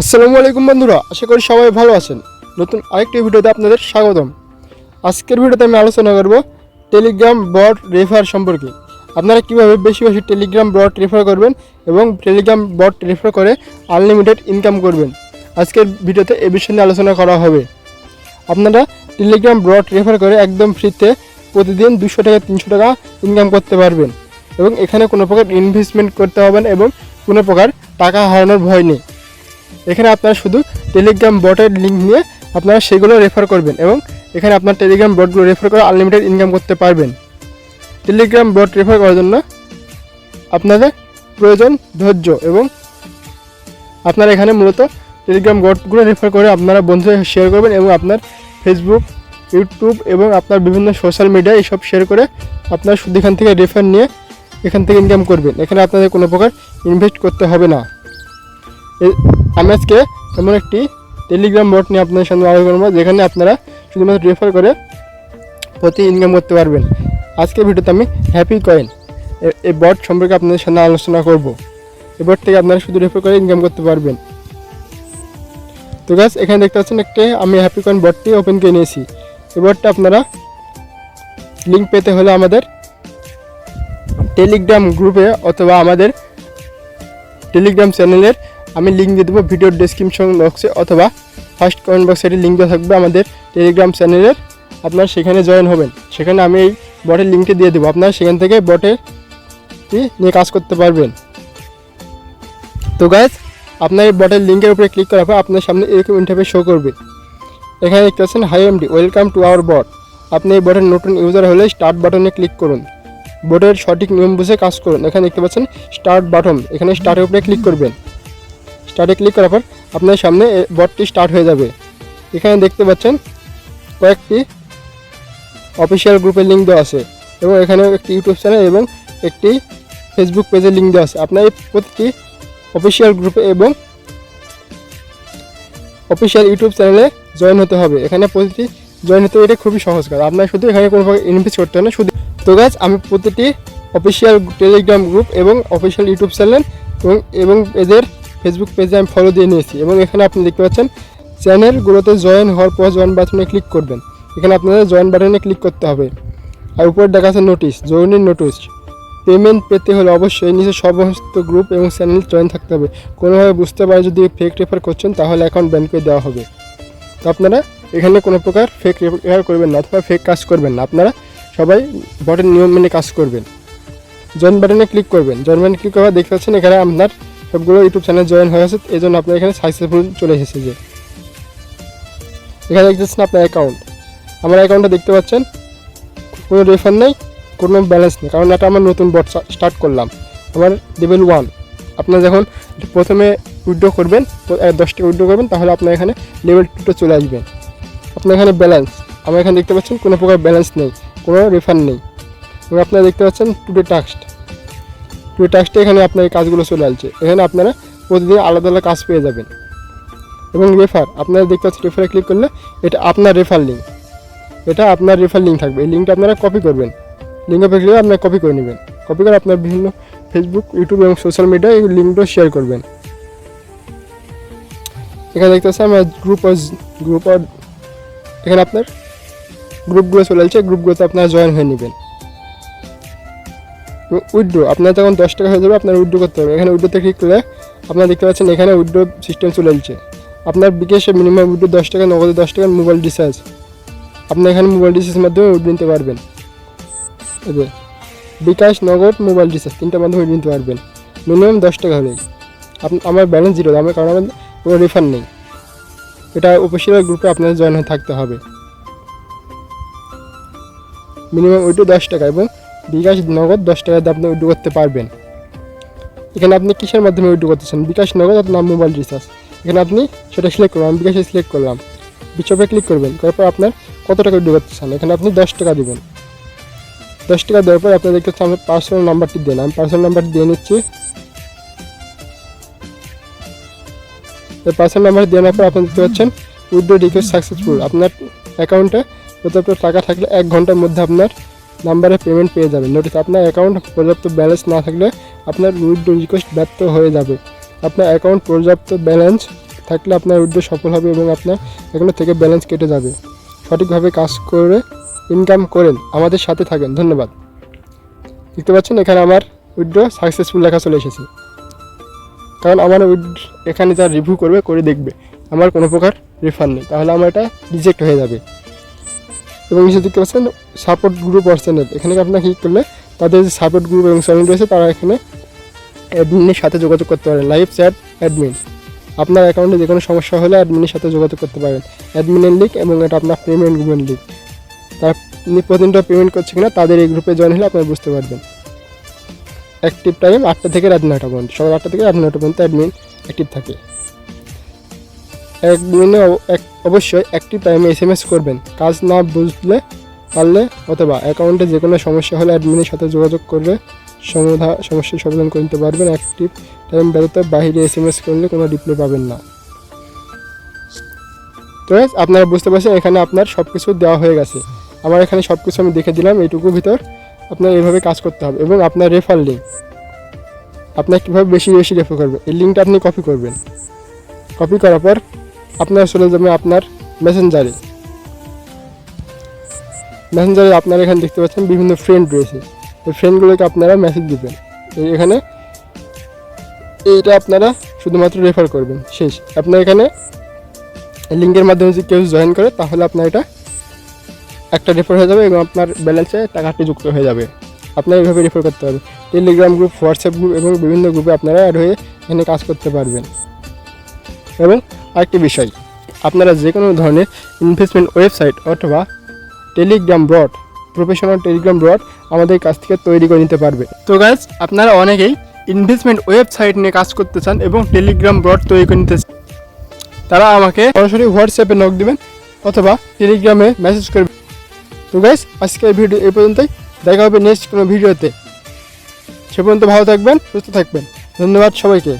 আসসালামু আলাইকুম বন্ধুরা, আশা করি সবাই ভালো আছেন। নতুন আরেকটি ভিডিওতে আপনাদের স্বাগতম। আজকের ভিডিওতে আমি আলোচনা করব টেলিগ্রাম ব্রড রেফার সম্পর্কে। আপনারা কীভাবে বেশি বেশি টেলিগ্রাম ব্রড রেফার করবেন এবং টেলিগ্রাম বট রেফার করে আনলিমিটেড ইনকাম করবেন? আজকের ভিডিওতে এ বিষয় নিয়ে আলোচনা করা হবে। আপনারা টেলিগ্রাম ব্রড রেফার করে একদম ফ্রিতে প্রতিদিন দুশো টাকা তিনশো টাকা ইনকাম করতে পারবেন। এবং এখানে কোনো প্রকার ইনভেস্টমেন্ট করতে হবে না এবং কোনো প্রকার টাকা হারানোর ভয় নেই। এখানে আপনারা শুধু টেলিগ্রাম বটের লিঙ্ক নিয়ে আপনারা সেগুলো রেফার করবেন এবং এখানে আপনার টেলিগ্রাম বটগুলো রেফার করে আনলিমিটেড ইনকাম করতে পারবেন। টেলিগ্রাম বট রেফার করার জন্য আপনাদের প্রয়োজন ধৈর্য এবং আপনারা এখানে মূলত টেলিগ্রাম বটগুলো রেফার করে আপনারা বন্ধুদের শেয়ার করবেন এবং আপনার ফেসবুক ইউটিউব এবং আপনার বিভিন্ন সোশ্যাল মিডিয়া এইসব শেয়ার করে আপনার শুধু এখান থেকে রেফার নিয়ে এখান থেকে ইনকাম করবেন। এখানে আপনাদের কোনো প্রকার ইনভেস্ট করতে হবে না। আমি আজকে এমন একটি টেলিগ্রাম বট নিয়ে আপনাদের সামনে আলোচনা করব, যেখানে আপনারা শুধুমাত্র রেফার করে প্রতি ইনকাম করতে পারবেন। আজকের ভিডিওতে আমি হ্যাপি কয়েন এই বট সম্পর্কে আপনাদের সামনে আলোচনা করব। এই বট থেকে আপনারা শুধু রেফার করে ইনকাম করতে পারবেন। তো গাছ এখানে দেখতে পাচ্ছেন একটি, আমি হ্যাপি কয়েন বটটি ওপেন করে নিয়েছি। এই বটটা আপনারা লিঙ্ক পেতে হলে আমাদের টেলিগ্রাম গ্রুপে অথবা আমাদের টেলিগ্রাম চ্যানেলের আমি লিঙ্ক দিয়ে দেবো ভিডিওর ডেসক্রিপশন বক্সে অথবা ফার্স্ট কমেন্ট বক্সে একটি লিঙ্ক দেওয়া থাকবে আমাদের টেলিগ্রাম চ্যানেলের আপনারা সেখানে জয়েন হবেন। সেখানে আমি এই বটের লিঙ্কটি দিয়ে দেবো। আপনারা সেখান থেকে বটের নিয়ে কাজ করতে পারবেন। তো গাইজ আপনার এই বটের লিঙ্কের উপরে ক্লিক করার পর আপনার সামনে এরকম ইন্টারফেস শো করবে। এখানে দেখতে পাচ্ছেন hi MD welcome to our bot আপনি এই বটের নতুন ইউজার হলে স্টার্ট বাটনে ক্লিক করুন। বোর্ডের সঠিক নিয়ম বুঝে কাজ করুন। এখানে দেখতে পাচ্ছেন স্টার্ট বাটন এখানে স্টার্টের উপরে ক্লিক করবেন। স্টার্টে ক্লিক করার পর আপনার সামনে বটটি স্টার্ট হয়ে যাবে। এখানে দেখতে পাচ্ছেন কয়েকটি অফিসিয়াল গ্রুপের লিঙ্ক দেওয়া আছে এবং এখানে একটি ইউটিউব চ্যানেল এবং একটি ফেসবুক পেজের লিঙ্ক দেওয়া আছে। আপনার এই প্রতিটি অফিসিয়াল গ্রুপে এবং অফিসিয়াল ইউটিউব চ্যানেলে জয়েন হতে হবে। এখানে প্রতিটি জয়েন হতে এটা খুবই সহজ কাজ। আপনার শুধু এখানে কোনো ইনভেস্ট করতে হবে না, শুধু তো গাছ আমি প্রতিটি অফিসিয়াল টেলিগ্রাম গ্রুপ এবং অফিসিয়াল ইউটিউব চ্যানেল এবং এবং এদের ফেসবুক পেজে আমি ফলো দিয়ে নিয়েছি এবং এখানে আপনি দেখতে পাচ্ছেন চ্যানেলগুলোতে জয়েন হওয়ার পর জয়েন বাটনে ক্লিক করবেন। এখানে আপনাদের জয়েন বাটনে ক্লিক করতে হবে। আর উপরে দেখা আছে নোটিশ জয়েনিং নোটিশ পেমেন্ট পেতে হলে অবশ্যই নিচে সমস্ত গ্রুপ এবং চ্যানেল জয়েন থাকতে হবে। কোনোভাবে বুঝতে পারে যদি ফেক রেফার করছেন, তাহলে অ্যাকাউন্ট ব্যান করে দেওয়া হবে। তো আপনারা এখানে কোনো প্রকার ফেক রেফার করবেন না অথবা ফেক কাজ করবেন না। আপনারা সবাই বটের নিয়ম মেনে কাজ করবেন। জয়েন বাটনে ক্লিক করবেন। জয়েন বাটনে ক্লিক করা দেখতে পাচ্ছেন এখানে আপনার সবগুলো ইউটিউব চ্যানেল জয়েন হয়ে গেছে এই জন্য আপনার এখানে সাকসেসফুল চলে এসেছে যে। এখানে দেখতে পাচ্ছেন আপনার অ্যাকাউন্ট আমার অ্যাকাউন্টটা দেখতে পাচ্ছেন, কোনো রেফার নেই, কোনো ব্যালেন্স নেই, কারণ এটা আমার নতুন বট স্টার্ট করলাম। আমার লেভেল ওয়ান আপনার যখন প্রথমে উইড্রো করবেন দশ টাকা উইড্রো করবেন, তাহলে আপনার এখানে লেভেল টুতে চলে আসবেন আপনার এখানে ব্যালেন্স আমার এখানে দেখতে পাচ্ছেন কোনো প্রকার ব্যালেন্স নেই, কোনো রেফার নেই। এবং আপনারা দেখতে পাচ্ছেন টুডে টাক্সড টুডে টাক্সটে এখানে আপনার এই কাজগুলো চলে আসছে। এখানে আপনারা প্রতিদিন আলাদা আলাদা কাজ পেয়ে যাবেন। এবং রেফার আপনারা দেখতে পাচ্ছেন রেফারে ক্লিক করলে এটা আপনার রেফার লিঙ্ক এটা আপনার রেফার লিঙ্ক থাকবে। এই লিঙ্কটা আপনারা কপি করবেন। লিঙ্ক লিঙ্কে ক্লিক আপনারা কপি করে নেবেন। কপি করে আপনার বিভিন্ন ফেসবুক ইউটিউব এবং সোশ্যাল মিডিয়ায় এই লিঙ্কটা শেয়ার করবেন। এখানে দেখতে পাচ্ছি আমার গ্রুপ গ্রুপ এখানে আপনার গ্রুপগুলো চলে আসছে। গ্রুপগুলোতে আপনারা জয়েন হয়ে নেবেন। উইড্রো, আপনার যখন দশ টাকা হয়ে যাবে, আপনার উইড্রো করতে হবে। এখানে উইড্রোতে ক্লিক করলে আপনারা দেখতে পাচ্ছেন এখানে উইড্রো সিস্টেম চলে আসছে আপনার বিকাশে মিনিমাম উইড্রো দশ টাকা, নগদে দশ টাকার মোবাইল রিচার্জ আপনি এখানে মোবাইল রিচার্জের মাধ্যমে উইড্রো নিতে পারবেন। যে, বিকাশ, নগদ মোবাইল রিচার্জ তিনটার মাধ্যমে উইড্রো নিতে পারবেন। মিনিমাম দশ টাকা হলেই। আমার ব্যালেন্স জিরো আমার কারণ আমার কোনো রিফান্ড নেই। এটা অফিসিয়াল গ্রুপে আপনাদের জয়েন হয়ে থাকতে হবে। মিনিমাম উইড্রো দশ টাকা এবং বিকাশ নগদ দশ টাকাতে আপনি উইড্রো করতে পারবেন। এখানে আপনি কিসের মাধ্যমে উইড্রো করতেছেন বিকাশ নগদ আপনার মোবাইল রিচার্জ। এখানে আপনি সেটা সিলেক্ট করবেন আমি বিকাশে সিলেক্ট করলাম। বিচপে ক্লিক করবেন। করার পর আপনার কত টাকা উইড্রো করতে চান? এখানে আপনি দশ টাকা দেবেন। দশ টাকা দেওয়ার পর আপনার দেখতে আমার পার্সোনাল নাম্বারটি দেন আমি পার্সোনাল নাম্বারটি দিয়ে নিচ্ছি। পার্সোনাল নাম্বার দেওয়ার পর আপনি দেখতে পাচ্ছেন, উইড্রো রিকোয়েস্ট সাকসেসফুল আপনার অ্যাকাউন্টে পর্যাপ্ত টাকা থাকলে এক ঘণ্টার মধ্যে আপনার নাম্বারে পেমেন্ট পেয়ে যাবেন। নোটিস আপনার অ্যাকাউন্ট পর্যাপ্ত ব্যালেন্স না থাকলে আপনার উইড্রো রিকোয়েস্ট ব্যর্থ হয়ে যাবে। আপনার অ্যাকাউন্ট পর্যাপ্ত ব্যালেন্স থাকলে আপনার উদ্যোগ সফল হবে এবং আপনার এখানে থেকে ব্যালেন্স কেটে যাবে। সঠিকভাবে কাজ করে ইনকাম করেন। আমাদের সাথে থাকেন। ধন্যবাদ। দেখতে পাচ্ছেন এখানে আমার উইড্রো সাকসেসফুল লেখা চলে এসেছে। কারণ আমার এখানে যা রিভিউ করবে, করে দেখবে। আমার কোনো প্রকার রিফান্ড নেই। তাহলে আমার এটা রিজেক্ট হয়ে যাবে। এবং নিচে দেখতে পাচ্ছেন সাপোর্ট গ্রুপ অর এখানে আপনার ক্লিক করলে তাদের যে সাপোর্ট গ্রুপ এবং চ্যানেল রয়েছে, তারা এখানে অ্যাডমিনের সাথে যোগাযোগ করতে পারেন লাইভ চ্যাট অ্যাডমিন আপনার অ্যাকাউন্টে যে কোনো সমস্যা হলে অ্যাডমিনের সাথে যোগাযোগ করতে পারেন অ্যাডমিনের লিঙ্ক এবং এটা আপনার পেমেন্ট গ্রুপের লিঙ্ক তার প্রতিদিনটা পেমেন্ট করছে কিনা, তাদের এই গ্রুপে জয়েন হলে আপনারা বুঝতে পারবেন। অ্যাক্টিভ টাইম আটটা থেকে রাত নয়টা পর্যন্ত। সকাল আটটা থেকে রাত নয়টা পর্যন্ত অ্যাডমিন অ্যাক্টিভ থাকে। অ্যাডমিনে অব- এক- অবশ্যই একটি টাইমে এস এম এস করবেন। কাজ না বুঝলে পারলে অথবা অ্যাকাউন্টে যে কোনো সমস্যা হলে অ্যাডমিনের সাথে যোগাযোগ করলে সমাধা সমস্যার সমাধান করে নিতে পারবেন। একটি টাইম ব্যতীত বাইরে এস এম এস করলে কোনো রিপ্লাই পাবেন না। তো আপনারা বুঝতে পারছেন এখানে আপনার সব কিছু দেওয়া হয়ে গেছে। আমার এখানে সব কিছু আমি দেখে দিলাম এইটুকুর ভিতর আপনার এইভাবে কাজ করতে হবে এবং আপনার রেফার লিঙ্ক আপনার কীভাবে বেশি বেশি রেফার করবে? এই লিঙ্কটা আপনি কপি করবেন। কপি করার পর আপনার চলে যাবে আপনার মেসেঞ্জারে মেসেঞ্জারে আপনারা এখানে দেখতে পাচ্ছেন বিভিন্ন ফ্রেন্ড রয়েছে। এই ফ্রেন্ডগুলোকে আপনারা মেসেজ দিবেন। এখানে এইটা আপনারা শুধুমাত্র রেফার করবেন। শেষ। আপনার এখানে লিঙ্কের মাধ্যমে যদি কেউ জয়েন করে, তাহলে আপনার এটা একটা রেফার হয়ে যাবে এবং আপনার ব্যালেন্সে টাকাটি যুক্ত হয়ে যাবে। আপনার এইভাবে রেফার করতে হবে। টেলিগ্রাম গ্রুপ হোয়াটসঅ্যাপ গ্রুপ এবং বিভিন্ন গ্রুপে আপনারা অ্যাড হয়ে এখানে কাজ করতে পারবেন। এবং আরেকটি বিষয়, আপনারা যে কোনো ধরনের ইনভেস্টমেন্ট ওয়েবসাইট অথবা টেলিগ্রাম ব্রড প্রফেশনাল টেলিগ্রাম ব্রড আমাদের কাছ থেকে তৈরি করে নিতে পারবে। তো গাইজ আপনারা অনেকেই ইনভেস্টমেন্ট ওয়েবসাইট নিয়ে কাজ করতে চান এবং টেলিগ্রাম ব্রড তৈরি করে নিতে চান। তারা আমাকে সরাসরি হোয়াটসঅ্যাপে নক দেবেন অথবা টেলিগ্রামে মেসেজ করবেন। তো গাইজ আজকের ভিডিও এই পর্যন্তই, দেখা হবে নেক্সট কোনো ভিডিওতে সে পর্যন্ত ভালো থাকবেন, সুস্থ থাকবেন। ধন্যবাদ সবাইকে।